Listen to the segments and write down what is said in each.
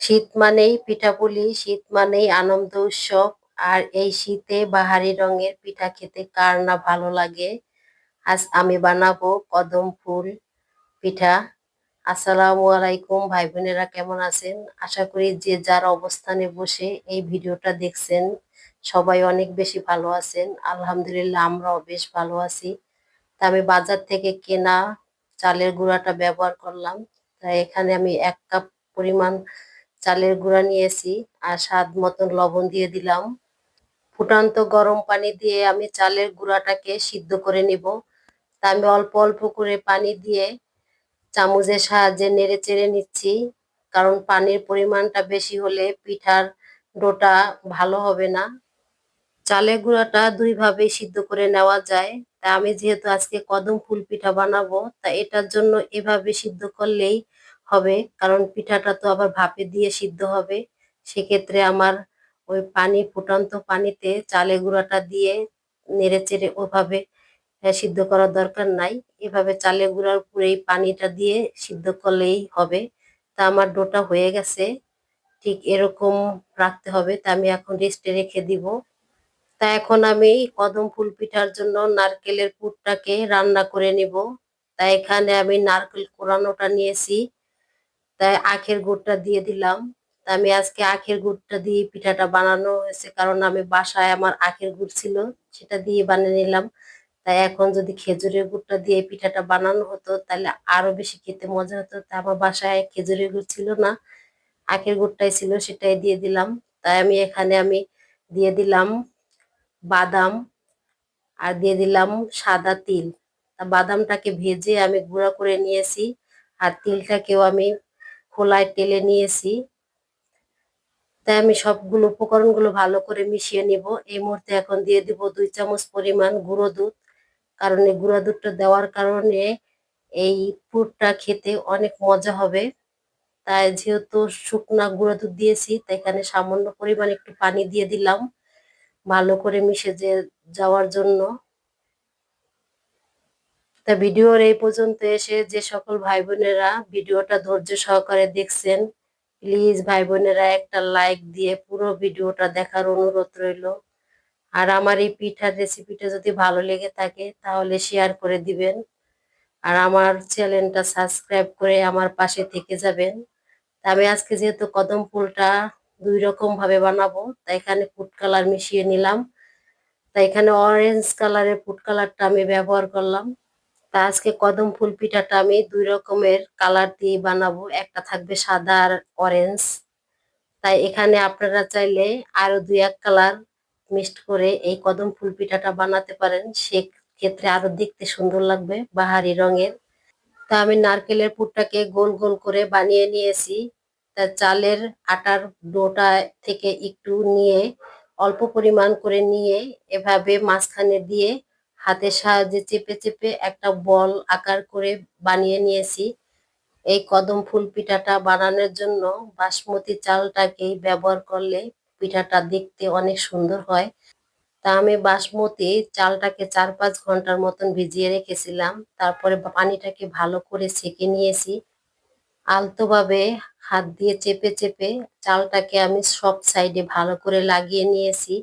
শীত মানেই পিঠাপুলি, শীত মানেই আনন্দ উৎসব, আর এই শীতে বাহারি রঙের পিঠা খেতে কার না ভালো লাগে? আজ আমি বানাবো কদম ফুল পিঠা। আসসালামু আলাইকুম ভাই বোনেরা কেমন আছেন? আশা করি যে যার অবস্থানে বসে এই ভিডিওটা দেখছেন, সবাই অনেক বেশি ভালো আছেন। আলহামদুলিল্লাহ, আমরাও বেশ ভালো আছি। তা আমি বাজার থেকে কেনা চালের গুঁড়াটা ব্যবহার করলাম। তাই এখানে আমি এক কাপ পরিমাণ চালের গুঁড়া নিয়েছি আর স্বাদ মতন লবণ দিয়ে দিলাম। ফুটান্ত গরম পানি দিয়ে আমি চালের গুঁড়াটাকে সিদ্ধ করে নিব। তা আমি অল্প অল্প করে পানি দিয়ে চামচের সাহায্যে নেড়ে চেড়ে নিচ্ছি, কারণ পানির পরিমাণটা বেশি হলে পিঠার ডোটা ভালো হবে না। চালের গুঁড়াটা দুইভাবে সিদ্ধ করে নেওয়া যায়। তা আমি যেহেতু আজকে কদম ফুল পিঠা বানাবো, তা এটার জন্য এভাবে সিদ্ধ করলেই হবে, কারণ পিঠাটা তো আবার ভাপে দিয়ে সিদ্ধ হবে। সেক্ষেত্রে আমার ওই পানি, ফুটন্ত পানিতে চালে গুঁড়াটা দিয়ে নেড়ে চেড়ে ওভাবে সিদ্ধ করার দরকার নাই। এভাবে চালে গুঁড়ার উপরে পানিটা দিয়ে সিদ্ধ করলেই হবে। তা আমার ডোটা হয়ে গেছে, ঠিক এরকম রাখতে হবে। তা আমি এখন রেস্টে রেখে দিব। তা এখন আমি কদম ফুল পিঠার জন্য নারকেলের পুরটাকে রান্না করে নিব। তা এখানে আমি নারকেল কোরানোটা নিয়েছি। তাই আখের গুড়টা দিয়ে দিলাম। আমি আজকে আখের গুড়টা দিয়ে পিঠাটা বানানো হয়েছে, কারণ আমি বাসায় আমার আখের গুড় ছিল, সেটা দিয়ে বানিয়ে নিলাম। তাই এখন যদি খেজুরের গুড়টা দিয়ে পিঠাটা বানানো হতো, তাহলে আরও বেশি খেতে মজা হতো। তা আমার বাসায় খেজুরের গুড় ছিল না, আখের গুড়টাই ছিল, সেটাই দিয়ে দিলাম। তাই আমি এখানে আমি দিয়ে দিলাম বাদাম আর দিয়ে দিলাম সাদা তিল। তা বাদামটাকে ভেজে আমি গুঁড়া করে নিয়েছি, আর তিলটাকেও আমি খোলায় তেলে নিয়েছি। তাই আমি সবগুলো উপকরণগুলো ভালো করে মিশিয়ে নিব। এই মুহূর্তে এখন দিয়ে দিব দুই চামচ পরিমাণ গুঁড়ো দুধ। কারণ এই গুঁড়া দুধটা দেওয়ার কারণে এই পুরটা খেতে অনেক মজা হবে। তাই যেহেতু শুকনা গুঁড়া দুধ দিয়েছি, তাই এখানে সামান্য পরিমাণ একটু পানি দিয়ে দিলাম। ভালো করে মিশে যে যাওয়ার জন্য। তা ভিডিওর এই পর্যন্ত এসে যে সকল ভাই বোনেরা ভিডিওটা ধৈর্য সহকারে দেখছেন প্লিজ ভাই বোনেরা একটা লাইক দিয়ে পুরো ভিডিওটা দেখার অনুরোধ রইল। আর আমার এই পিঠার রেসিপিটা যদি ভালো লেগে থাকে তাহলে শেয়ার করে দিবেন। আর আমার চ্যানেলটা সাবস্ক্রাইব করে আমার পাশে থেকে যাবেন। তা আমি আজকে যেহেতু কদম ফুলটা দুই রকম ভাবে বানাবো তাই এখানে ফুড কালার মিশিয়ে নিলাম। তাই এখানে অরেঞ্জ কালারের ফুড কালারটা আমি ব্যবহার করলাম। তা আজকে কদম ফুল পিঠাটা আমি দুই রকমের কালার দিয়ে বানাবো। একটা থাকবে সাদা আর অরেঞ্জ তাই এখানে আপনারা চাইলে আরও দুই এক কালার মিক্সড করে এই কদম ফুল পিঠাটা বানাতে পারেন। সেক্ষেত্রে আরও দেখতে সুন্দর লাগবে, বাহারি রঙের। তা আমি নারকেলের পুরটাকে গোল গোল করে বানিয়ে নিয়েছি। তা চালের আটার ডোটা থেকে একটু নিয়ে অল্প পরিমাণ করে নিয়ে এভাবে মাঝখানে দিয়ে হাতের সাহায্যে চেপে চেপে একটা বল আকার করে বানিয়ে নিয়েছি। এই কদম ফুল পিঠাটা বানানোর জন্য বাসমতি চালটাকেই ব্যবহার করলে পিঠাটা দেখতে অনেক সুন্দর হয়। তা আমি বাসমতি চালটাকে চার পাঁচ ঘণ্টার মতন ভিজিয়ে রেখেছিলাম। তারপরে পানিটাকে ভালো করে ছেঁকে নিয়েছি। আলতোভাবে হাত দিয়ে চেপে চেপে চালটাকে আমি সব সাইডে ভালো করে লাগিয়ে নিয়েছি।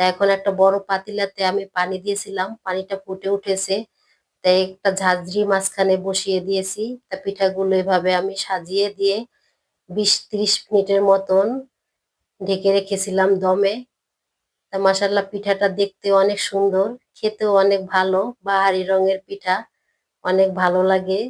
তা এখন একটা বড় পাতিলাতে আমি পানি দিয়েছিলাম, পানিটা ফুটে উঠেছে। তাই একটা ঝাঁঝরি মাঝখানে বসিয়ে দিয়েছি। তা পিঠাগুলো এভাবে আমি সাজিয়ে দিয়ে বিশ ত্রিশ মিনিটের মতন ঢেকে রেখেছিলাম দমে। তা মাসাল্লাহ পিঠাটা দেখতে অনেক সুন্দর, খেতেও অনেক ভালো, বাহারি রঙের পিঠা, অনেক ভালো লাগে।